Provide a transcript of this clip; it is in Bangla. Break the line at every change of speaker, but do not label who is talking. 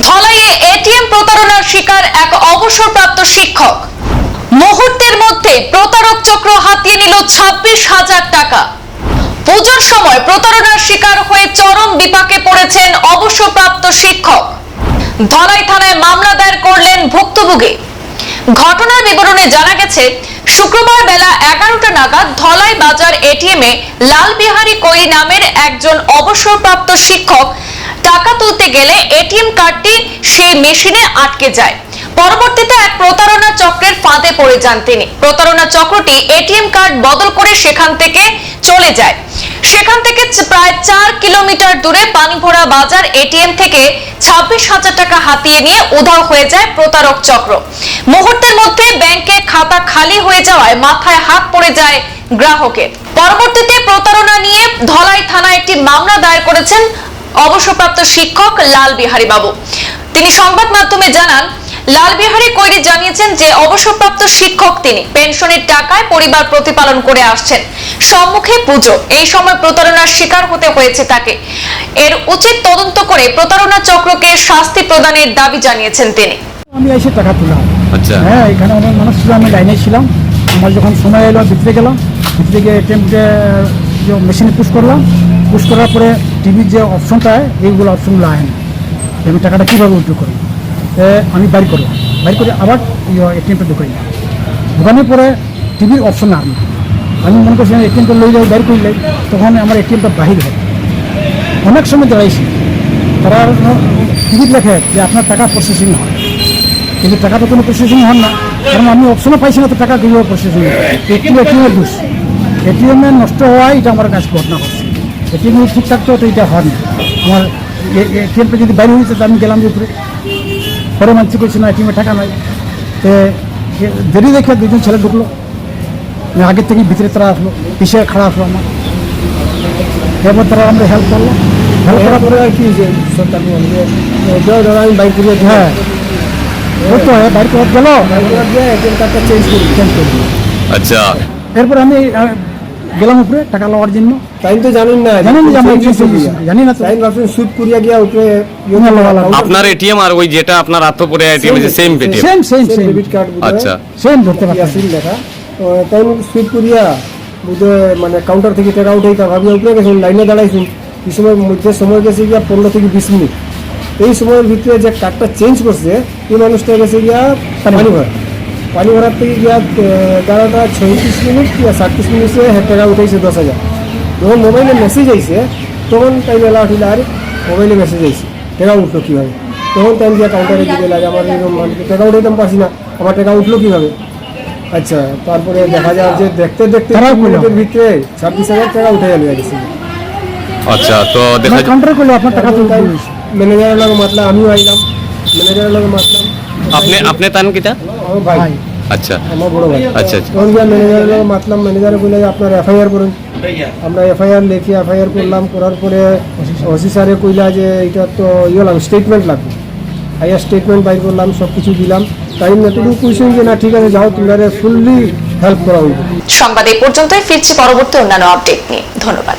ধলাইয়ে এটিএম প্রতারণার শিকার এক অবসরপ্রাপ্ত শিক্ষক। মুহূর্তের মধ্যে প্রতারক চক্র হাতিয়ে নিল ছাব্বিশ হাজার টাকা। পুজোর সময় প্রতারণার শিকার হয়ে চরম বিপাকে পড়েছেন অবসরপ্রাপ্ত শিক্ষক। ধলাই থানায় মামলা দায়ের করলেন ভুক্তভোগী। ঘটনার বিবরণে জানা গেছে, শুক্রবার বেলা এগারোটা নাগাদ ধলাই বাজার এটিএম এ লাল বিহারী কৈরি নামের একজন অবসরপ্রাপ্ত শিক্ষক টাকা তুলতে গেলে এটিএম কার্ডটি সেই মেশিনে আটকে যায়। পরবর্তীতে এক প্রতারণা চক্রের ফাঁদে পড়ে যান তিনি। প্রতারণা চক্রটি এটিএম কার্ড বদল করে সেখান থেকে চলে যায়। সেখান থেকে প্রায় চার কিলোমিটার দূরে পানিভরা বাজার এটিএম থেকে ছাব্বিশ হাজার টাকা হাতিয়ে নিয়ে উধাও হয়ে যায় প্রতারক চক্র। মুহূর্তের মধ্যে ব্যাংকে খাতা খালি হয়ে যাওয়ায় মাথায় হাত পড়ে যায় গ্রাহকের। পরবর্তীতে প্রতারণা নিয়ে ধলাই থানায় একটি মামলা দায়ের করেছেন অবসরপ্রাপ্ত শিক্ষক লাল বিহারী বাবু। তিনি সংবাদ মাধ্যমে জানান লাল বিহারী কৈরি জানিয়েছেন যে অবসরপ্রাপ্ত শিক্ষক তিনি পেনশনের টাকায় পরিবার প্রতিপালন করে আসছেন। সম্মুখে পুজো। এই সময় প্রতারণার শিকার হতে হয়েছে তাকে। এর উচিত তদন্ত করে প্রতারণা চক্রকে শাস্তি প্রদানের দাবি জানিয়েছেন তিনি।
আমি এসে টাকা তুললাম।
আচ্ছা।
হ্যাঁ এখানে অনেক মানুষ ছিল আমি লাইনে ছিলাম। আমার যখন সময় এলো ভিতরে গেলাম। ভিতরে গিয়ে মেশিনে পুশ করলাম। পুশ করার পরে টিভির যে অপশনটা এইগুলো অপশনগুলো আয় না। আমি টাকাটা কীভাবে উইথড্র করি? আমি বাইর করলাম বাইর করে আবার এটিএমটা ঢুকাই না ঢুকানোর পরে টিভির অপশন আর না আমি মনে করছি এটিএমটা লই যাই, বাইর করলে তখন আমার এটিএমটা বাহির হয়। অনেক সময় দাঁড়াইছি তারা টিকিট লেখে যে আপনার টাকা প্রসেসিং হয়। কিন্তু টাকাটা কোনো প্রসেসিং হন না। কারণ আমি অপশনও পাইছি না, তো টাকা কীভাবে প্রসেসিং হয়? এটিএম এটিএমের দোষ। এটিএমে নষ্ট হওয়াই এটা আমার কাছে ঘটনা ঘটছে এটিএম ঠিক থাকতো তো এটা হয় না আমার এটিএমটা যদি বাইরে হয়েছে তো আমি গেলাম যে উপরে। পরে মানছি করছি না এটিএমে টাকা নাই। তো এ- দেরি দেখে দুজন ছেলে ঢুকলো। মানে আগের থেকে ভিতরে তারা আসলো পিছিয়ে খাড়া আসলো আমার। এরপর তারা আমরা হেল্প করল। হেল্প করার পরে আর কি যে সরকার আমি বাইক করে হ্যাঁ। ওই তো হ্যাঁ বাইক করে গেল। এটিএম কার্ডটা চেঞ্জ করি চেঞ্জ করি
আচ্ছা।
এরপর আমি আহ, গেলাম উপরে টাকা লওয়ার জন্য।
টাইম তো জানেন না
জানেন যে আমরা
করি।
জানি না তো।
টাইম ভাবছেন শুট করিয়া গিয়া উপরে
ইয়ে।
আপনার এটিএম আর ওই যেটা আপনার আত্মপরে এটিএম আছে same ATM
same same same
debit card
আচ্ছা।
সেম ধরতে পারছি
লেখা। তো টাইম শুট করিয়া বুঝে মানে কাউন্টার থেকে টাকা উঠাই তা ভাবিয়া উপরে গেছেন লাইনে দাঁড়াইছেন। এই সময় মধ্যে সময় গেছে গিয়া পনেরো থেকে বিশ মিনিট। এই সময়ের ভিতরে যে কার্ডটা চেঞ্জ করছে এই মানুষটা গেছে গিয়া পানি ভরা পানি ভরার থেকে গিয়া এগারোটা ছয়ত্রিশ মিনিট ইয়া সাতত্রিশ মিনিটে হ্যাঁ টাকা উঠাইছে দশ হাজার। যখন মোবাইলে মেসেজ আইছে তখন টাইম এলা উঠিলে আর মোবাইলে মেসেজ আইছে টাকা উঠল কীভাবে? তখন টাইম দিয়ে কাউন্টারে দিতে লাগে আমার এরকম মানে টাকা উঠাইতাম পারছি না আমার টাকা উঠল কীভাবে? আচ্ছা তারপরে দেখা যায় যে দেখতে দেখতে মিনিটের ভিতরে ছাব্বিশ হাজার টাকা উঠে গেল গেছে।
আচ্ছা তো দেখা যায়-
কাউন্টার করলে আপনার টাকা তুলতে।
ম্যানেজারের লগে মাতলাম আমিও আইলাম। ম্যানেজারের লগে মাতলাম।
আপনি আপনি তান কিটা?
ভাই।
আচ্ছা।
আমার বড় ভাই।
আচ্ছা
তখন গিয়ে ম্যানেজারের লগে মাতলাম ম্যানেজারে বলে যে আপনার এফআইআর করুন। আমরা এফআইআর লিখে এফআইআর করলাম করার পরে ওসি স্যারে কইলা যে এটা তো ইয়ে লাগবে স্টেটমেন্ট লাগবে। হাইয়ার স্টেটমেন্ট বাইর করলাম সব কিছু দিলাম। তাই এতটুকু কইছেন যে না ঠিক আছে যাও তোমরা ফুললি হেল্প করা হইবে।
সংবাদ এই পর্যন্তই ফিরছি পরবর্তী অন্যান্য আপডেট নিয়ে। ধন্যবাদ।